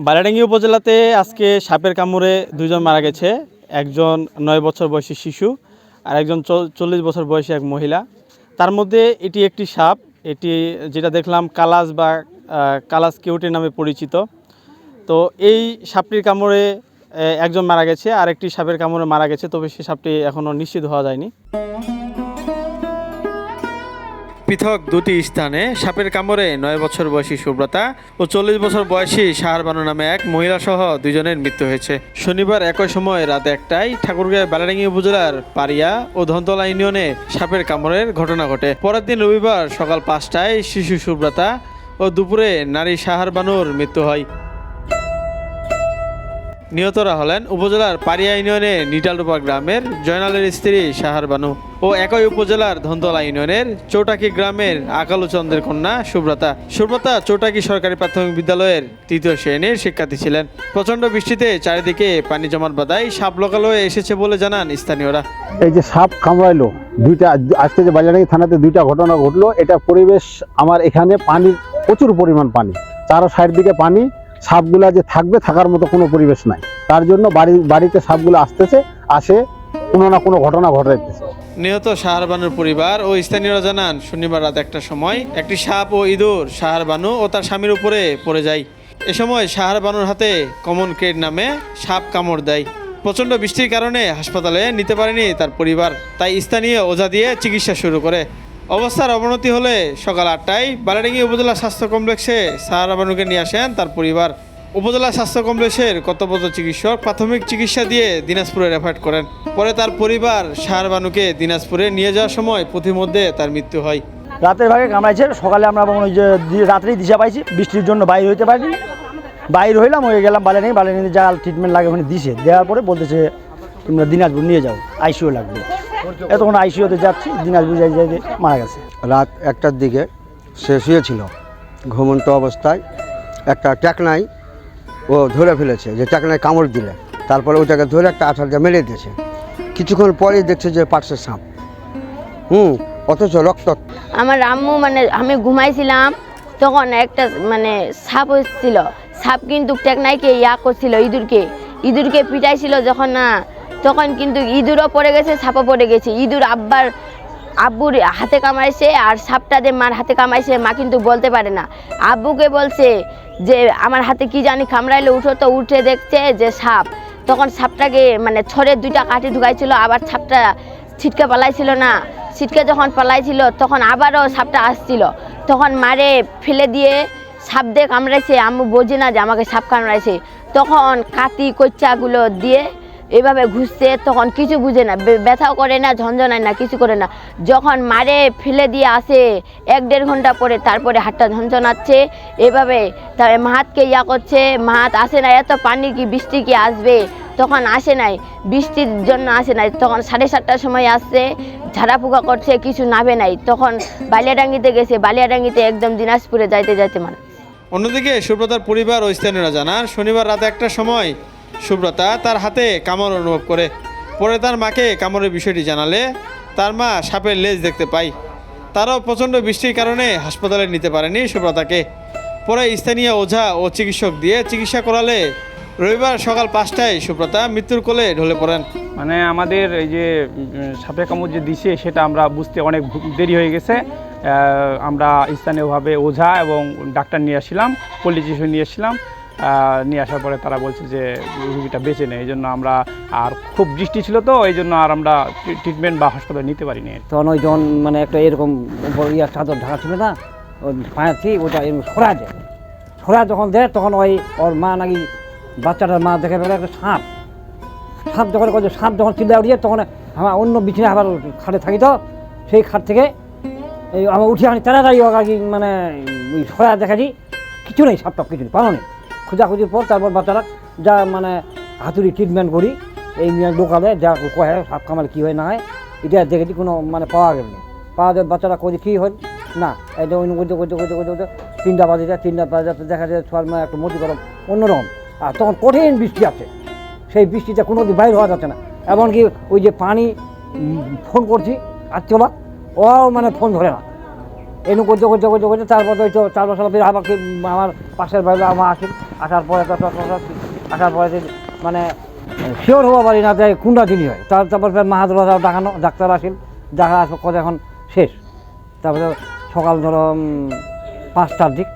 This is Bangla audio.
বারাডাঙ্গি উপজেলাতে আজকে সাপের কামড়ে দুজন মারা গেছে। একজন নয় বছর বয়সী শিশু আর একজন চল- চল্লিশ বছর বয়সী এক মহিলা। তার মধ্যে এটি একটি সাপ। এটি যেটা দেখলাম কালাস বা কালাস কেউটে নামে পরিচিত। তো এই সাপটির কামড়ে একজন মারা গেছে। আর একটি সাপের কামড়ে মারা গেছে। তবে সেই সাপটি এখনও নিশ্চিত হওয়া যায়নি। পৃথক দুটি স্থানে, সাপের কামড়ে নয় বছর বয়সী সুব্রতা ও চল্লিশ বছর বয়সী শাহার বানু নামে এক মহিলা সহ দুজনের মৃত্যু হয়েছে। শনিবার একই সময় রাত একটায় ঠাকুরগাঁও বালাডাঙ্গি উপজেলার পারিয়া ও ধনতলা ইউনিয়নে সাপের কামড়ের ঘটনা ঘটে। পরের দিন রবিবার সকাল পাঁচটায় শিশু সুব্রতা ও দুপুরে নারী শাহার বানুর মৃত্যু হয়। নিহতরা হলেন উপজেলার পারিয়া ইউনিয়নের নিটালডোপা গ্রামের জয়নালের স্ত্রী সাহার বানু ও একই উপজেলার ধনতলা ইউনিয়নের চৌটাকি গ্রামের আকালু চন্দ্রের কন্যা সুব্রতা। সুব্রতা চৌটাকি সরকারি প্রাথমিক বিদ্যালয়ের তৃতীয় শ্রেণির শিক্ষার্থী ছিলেন। প্রচণ্ড বৃষ্টিতে চারিদিকে পানি জমাট বাঁধায় সাপ লোকালয়ে এসেছে বলে জানান স্থানীয়রা। এই যে সাপ কামড়াইলো, দুইটা আজকে যে বাজারাঙ্গি থানাতে দুইটা ঘটনা ঘটলো, এটা পরিবেশ, আমার এখানে পানির প্রচুর পরিমাণ পানি, চারো সাইড দিকে পানি সাপগুলা যে থাকবে, থাকার মতো কোনো পরিবেশ নাই। তার জন্য বাড়ি, বাড়িতে সাপগুলো আসতেছে, আসে কোনো না কোনো ঘটনা ঘটাইতেছে। নিহত শাহার বানুর পরিবার ও স্থানীয়রা জানান, শনিবার রাত একটা সময় একটি সাপ ও ইঁদুর শাহার বানু ও তার স্বামীর উপরে পড়ে যায়। এ সময় শাহার বানুর হাতে কমন ক্রেড নামে সাপ কামড় দেয়। প্রচণ্ড বৃষ্টির কারণে হাসপাতালে নিতে পারেনি তার পরিবার। তাই স্থানীয় ওজা দিয়ে চিকিৎসা শুরু করে। অবস্থার অবনতি হলে সকাল আটটায় বালাডাঙ্গি উপজেলা স্বাস্থ্য কমপ্লেক্সে সাহারা বানুকে নিয়ে আসেন তার পরিবার। উপজেলা স্বাস্থ্য কমপ্লেক্সের কর্তব্যরত চিকিৎসক প্রাথমিক চিকিৎসা দিয়ে দিনাজপুরে রেফার করেন। পরে তার পরিবার সাহার বানুকে দিনাজপুরে নিয়ে যাওয়ার সময় পথিমধ্যে তার মৃত্যু হয়। রাতের ভাগে কামড়াইছে, সকালে আমরা ওই যে রাত্রেই দিশা পাইছি, বৃষ্টির জন্য বাইর হইতে পারিনি। বাইর হইলাম, হয়ে গেলাম বালে নেই বালে নিয়ে যা ট্রিটমেন্ট লাগে ওখানে দিছে। দেওয়ার পরে বলতেছে, তোমরা দিনাজপুর নিয়ে যাও আইসিও লাগবে। এতক্ষণ আইসিওতে যাচ্ছি দিনাজপুর যাই যাই মারা গেছে। রাত একটার দিকে সে শুয়েছিল ঘুমন্ত অবস্থায়। একটা ট্যাকনাই ও ধরে ফেলেছে যে ট্যাকনায় কামড় দিলে। তারপরে ওটাকে ধরে একটা আঠার দিয়ে মেরে দিয়েছে। কিছুক্ষণ পরেই দেখছে যে পার্শ্বের সাপ। হুম অথচ রক্ত। আমার আম্মু মানে আমি ঘুমাইছিলাম তখন একটা মানে সাপ এসেছিল। সাপ কিন্তু টেকনাইকে ইয়া করছিল ইঁদুরকে। ইঁদুরকে পিটাইছিল যখন না তখন কিন্তু ইঁদুরও পড়ে গেছে, সাপও পড়ে গেছে। ইঁদুর আব্বার, আব্বুর হাতে কামাইছে আর সাপটা যে মার হাতে কামাইছে মা কিন্তু বলতে পারে না। আব্বুকে বলছে যে, আমার হাতে কি জানি কামড়াইলে, উঠো তো, উঠে দেখছে যে সাপ। তখন সাপটাকে মানে ছড়ে দুইটা কাঠি ঢুকাইছিল, আবার সাপটা ছিটকে পালাইছিল না। ছিটকে যখন পালাইছিল, তখন আবারও সাপটা আসছিল। তখন মারে ফেলে দিয়ে সাপ দিয়ে কামড়াইছে, আম্মু, বোঝে না যে আমাকে সাপ কামড়াইছে। তখন কাতি কচ্চাগুলো দিয়ে এভাবে ঘুষছে, তখন কিছু বুঝে না ব্যথাও করে না ঝঞ্ঝনায় না, কিছু করে না। যখন মারে, ফেলে দিয়ে আসে, এক দেড় ঘণ্টা পরে তারপরে হাতটা ঝঞ্ঝনাচ্ছে এভাবে তারপরে মাহাতকে ইয়া করছে, মাহাত আসে না, এত পানি কি, বৃষ্টি কি আসবে? তখন আসে নাই, বৃষ্টির জন্য আসে নাই, তখন সাড়ে সাতটার সময় আসছে, ঝাড়া ফুকা করছে, কিছু নাবে নাই। তখন বালিয়াডাঙ্গিতে গেছে, বালিয়াডাঙ্গিতে একদম দিনাজপুরে যাইতে যাইতে মানে অন্যদিকে সুব্রতার পরিবার ও স্থানীয়রা জানান, শনিবার রাত একটার সময় সুব্রতা তার হাতে কামড় অনুভব করে। পরে তার মাকে কামড়ের বিষয়টি জানালে তার মা সাপের লেজ দেখতে পায়। তারাও প্রচণ্ড বৃষ্টির কারণে হাসপাতালে নিতে পারেনি সুব্রতাকে। পরে স্থানীয় ওঝা ও চিকিৎসক দিয়ে চিকিৎসা করালে রবিবার সকাল পাঁচটায় সুব্রতা মৃত্যুর কোলে ঢলে পড়েন। মানে আমাদের এই যে সাপে কামড় যে দিছে সেটা আমরা বুঝতে অনেক দেরি হয়ে গেছে। আমরা স্থানীয়ভাবে ওঝা এবং ডাক্তার নিয়ে আসছিলাম পলিটিশিয়ান নিয়ে আসছিলাম। নিয়ে আসার পরে তারা বলছে যে রুগীটা বেঁচে নেই, এই জন্য আমরা আর খুব বৃষ্টি ছিল তো, এই জন্য আর আমরা ট্রিটমেন্ট বা হাসপাতালে নিতে পারিনি। তখন ওই যখন মানে একটা এরকম উপর ইয়া চাদর ঢাকা ছিল না, ওই পাঁচি ওটা এরকম সরা দেয়। সরা যখন দেয়, তখন ওই ওর মা নাকি বাচ্চাটার মা দেখে ফেলে একটা সাপ। সাপ যখন সাপ যখন চিল্লা উঠিয়ে তখন আমার অন্য বিছানে আবার খাটে থাকি তো, সেই খাট থেকে এই আমার উঠে আমি তাড়াতাড়ি মানে ওই সরা দেখাচ্ছি। কিছু নেই সাপ টাপ কিছু নেই পানো নেই। খোঁজাখুঁজির পর তারপর বাচ্চারা যা মানে হাতুড়ি ট্রিটমেন্ট করি, এই লোকালে যা কয়ে সাপ কামালে কী হয় না হয়, এটা দেখেছি কোনো মানে পাওয়া গেল না। পাওয়া যায় বাচ্চারা কই কী হয় না এটা অন্য করতে করতে করতে করতে করতে তিনটা বাজে যায়, তিনটা বাজে যাতে দেখা যায় ছোয়ার মানে একটু মতি গরম, অন্যরকম। আর তখন কঠিন বৃষ্টি আছে। সেই বৃষ্টিতে কোনো দিন বাইরে হওয়া যাচ্ছে না। এমনকি ওই যে পানি ফোন করছি, আত্মীয়রা ও মানে ফোন ধরে না। এনু করতে করতে করতে করতে তারপর তো ওই তো চার বছর পরে আমাকে, আমার পাশের বাড়ি আমার আসেন আসার পরে তো আসার পরে মানে শিওর হওয়া পারি না যে কোনটা দিনই হয়। তার তারপর মাহাদুল্লাহ দেখানো ডাক্তার আসেন দেখা আসার কথা এখন শেষ। তারপরে সকাল ধরো পাঁচটার দিক।